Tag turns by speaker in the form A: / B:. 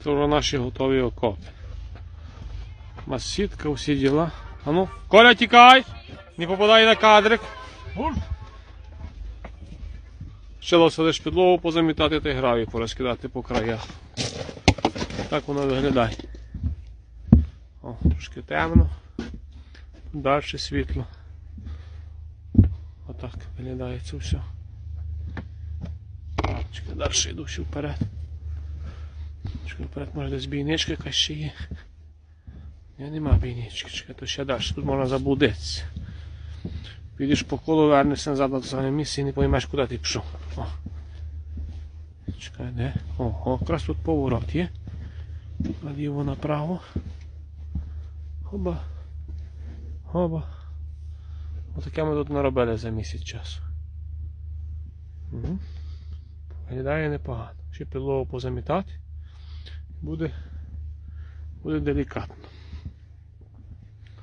A: Вже наші готові окопи. Масітка, усі діла. А ну, Коля, тікай! Не попадай на кадрик. Ще лише підлогу позамітати та й гравій порозкидати по краях. Так воно виглядає. О, трошки темно. Далі світло. Отак виглядає це все. Далі йду ще вперед. Чекай, вперед, може десь бійничка якась ще є. Ні, нема бійнички, чекай, то ще далі. Тут можна заблудитися. Підеш по колу, вернешся назад на те саме місце і не поймеш, куди ти пішов. О. Чекай, де? О, о, якраз тут поворот є. Наліво направо. Хоба. Хоба. Отаке ми тут наробили за місяць часу. Угу. Виглядає непогано. Ще підлогу позамітати. Буде, буде делікатно.